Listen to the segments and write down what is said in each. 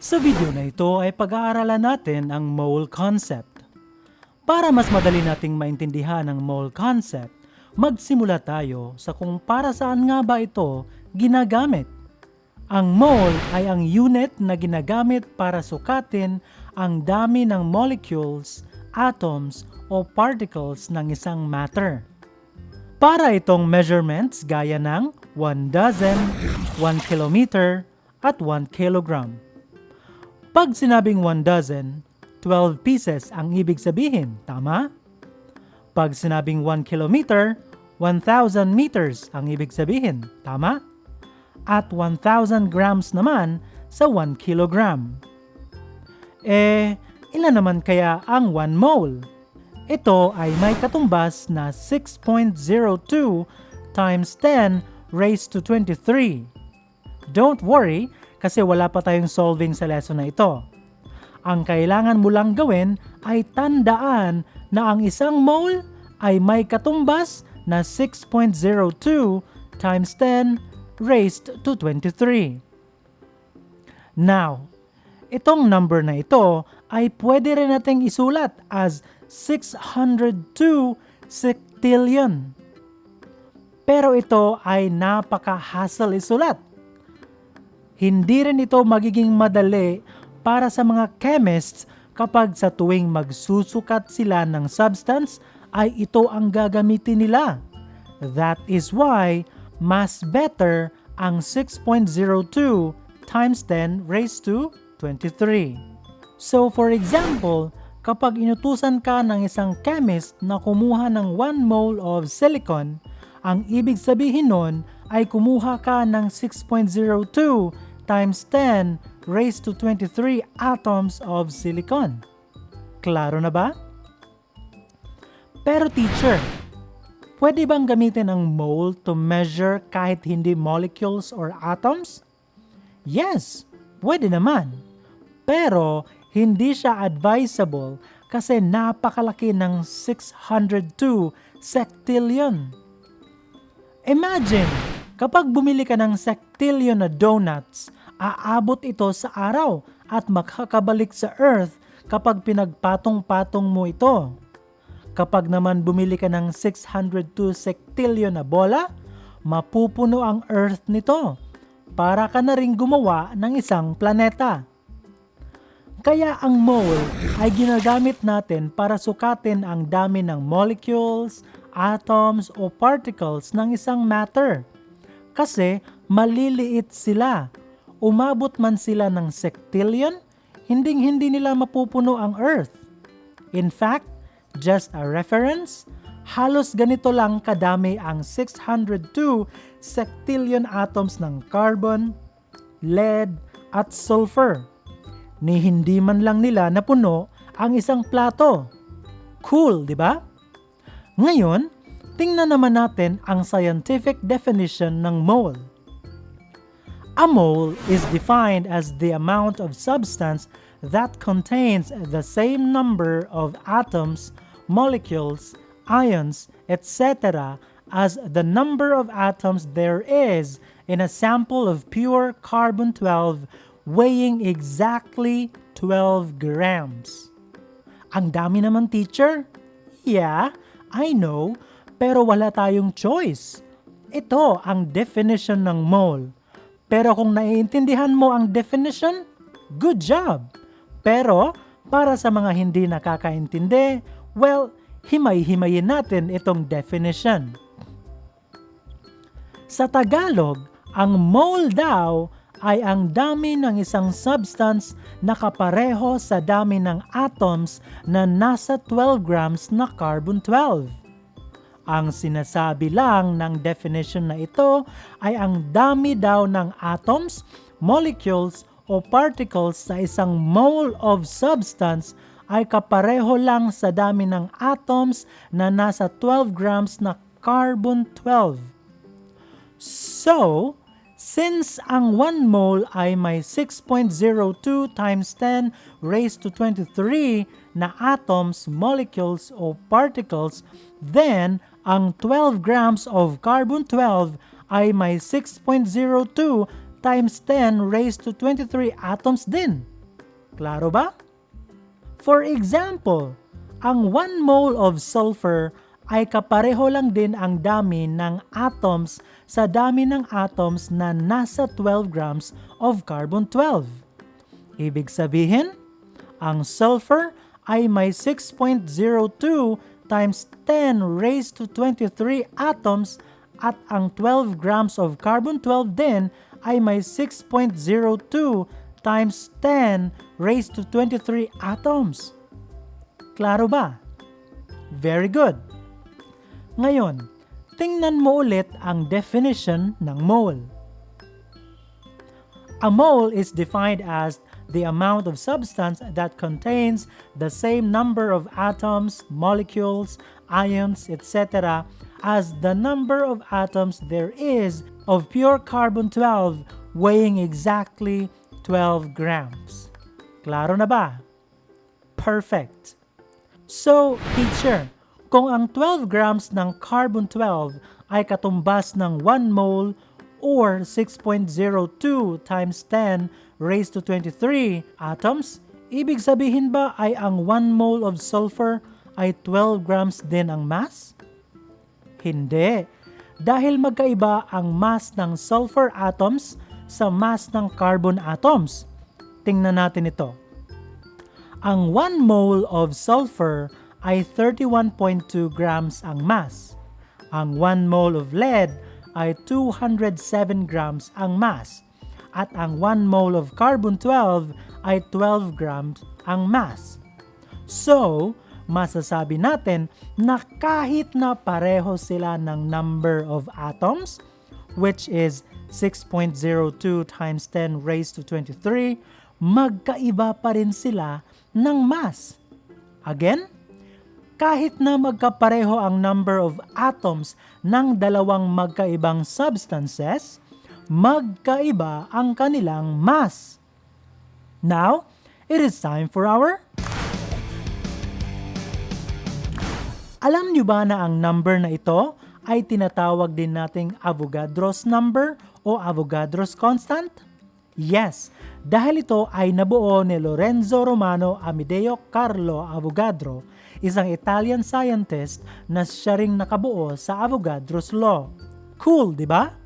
Sa video na ito ay pag-aaralan natin ang mole concept. Para mas madali nating maintindihan ang mole concept, magsimula tayo sa kung para saan nga ba ito ginagamit. Ang mole ay ang unit na ginagamit para sukatin ang dami ng molecules, atoms, o particles ng isang matter. Para itong measurements gaya ng 1 dozen, 1 kilometer, at 1 kilogram. Pag sinabing 1 dozen, 12 pieces ang ibig sabihin, tama? Pag sinabing 1 kilometer, 1,000 meters ang ibig sabihin, tama? At 1,000 grams naman sa 1 kilogram. Eh, ilan naman kaya ang 1 mole? Ito ay may katumbas na 6.02 times 10 raised to 23. Don't worry kasi wala pa tayong solving sa lesson na ito. Ang kailangan mo lang gawin ay tandaan na ang isang mole ay may katumbas na 6.02 times 10 raised to 23. Now, itong number na ito ay pwede rin nating isulat as 602 sectillion. Pero ito ay napaka-hassle isulat. Hindi rin ito magiging madali para sa mga chemists kapag sa tuwing magsusukat sila ng substance ay ito ang gagamitin nila. That is why mas better ang 6.02 times 10 raised to 23. So for example, kapag inutusan ka ng isang chemist na kumuha ng 1 mole of silicon, ang ibig sabihin nun ay kumuha ka ng 6.02 times 10 raised to 23 atoms of silicon. Klaro na ba? Pero teacher, pwede bang gamitin ang mole to measure kahit hindi molecules or atoms? Yes, pwede naman. Pero hindi siya advisable kasi napakalaki ng 602 sectillion. Imagine, kapag bumili ka ng sectillion na donuts, aabot ito sa araw at makakabalik sa Earth kapag pinagpatong-patong mo ito. Kapag naman bumili ka ng 602 sectillion na bola, mapupuno ang Earth nito para ka na ring gumawa ng isang planeta. Kaya ang mole ay ginagamit natin para sukatin ang dami ng molecules, atoms o particles ng isang matter. Kasi maliliit sila. Umabot man sila ng sectillion, hinding-hindi nila mapupuno ang Earth. In fact, just a reference, halos ganito lang kadami ang 602 sectillion atoms ng carbon, lead, at sulfur ni hindi man lang nila napuno ang isang plato. Cool, di ba? Ngayon, tingnan naman natin ang scientific definition ng mole. A mole is defined as the amount of substance that contains the same number of atoms, molecules, ions, etc. as the number of atoms there is in a sample of pure carbon-12 weighing exactly 12 grams. Ang dami naman teacher? Yeah, I know, pero wala tayong choice. Ito ang definition ng mole. Pero kung naiintindihan mo ang definition, good job. Pero para sa mga hindi nakakaintindi, well, himay-himayin natin itong definition. Sa Tagalog, ang mole daw ay ang dami ng isang substance na kapareho sa dami ng atoms na nasa 12 grams na carbon-12. Ang sinasabi lang ng definition na ito ay ang dami daw ng atoms, molecules, o particles sa isang mole of substance ay kapareho lang sa dami ng atoms na nasa 12 grams na carbon-12. So, Since ang 1 mole ay may 6.02 times 10 raised to 23 na atoms, molecules, o particles, then ang 12 grams of carbon-12 ay may 6.02 times 10 raised to 23 atoms din. Klaro ba? For example, ang 1 mole of sulfur ay kapareho lang din ang dami ng atoms sa dami ng atoms na nasa 12 grams of carbon-12. Ibig sabihin, ang sulfur ay may 6.02 times 10 raised to 23 atoms at ang 12 grams of carbon-12 din ay may 6.02 times 10 raised to 23 atoms. Klaro ba? Very good. Ngayon, tingnan mo ulit ang definition ng mole. A mole is defined as the amount of substance that contains the same number of atoms, molecules, ions, etc. as the number of atoms there is of pure carbon-12 weighing exactly 12 grams. Klaro na ba? Perfect. So, teacher, kung ang 12 grams ng carbon-12 ay katumbas ng 1 mole or 6.02 times 10 raised to 23 atoms, ibig sabihin ba ay ang 1 mole of sulfur ay 12 grams din ang mass? Hindi. Dahil magkaiba ang mass ng sulfur atoms sa mass ng carbon atoms. Tingnan natin ito. Ang 1 mole of sulfur ay 31.2 grams ang mass. Ang 1 mole of lead ay 207 grams ang mass. At ang 1 mole of carbon-12 ay 12 grams ang mass. So, masasabi natin na kahit na pareho sila ng number of atoms, which is 6.02 times 10 raised to 23, magkaiba pa rin sila ng mass. Again, kahit na magkapareho ang number of atoms ng dalawang magkaibang substances, magkaiba ang kanilang mass. Now, it is time for our Alam niyo ba na ang number na ito ay tinatawag din nating Avogadro's number o Avogadro's constant? Yes, dahil ito ay nabuo ni Lorenzo Romano Amedeo Carlo Avogadro, isang Italian scientist na siya ring nakabuo sa Avogadro's Law. Cool, di ba?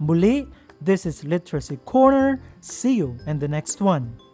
Muli, this is Literacy Corner. See you in the next one.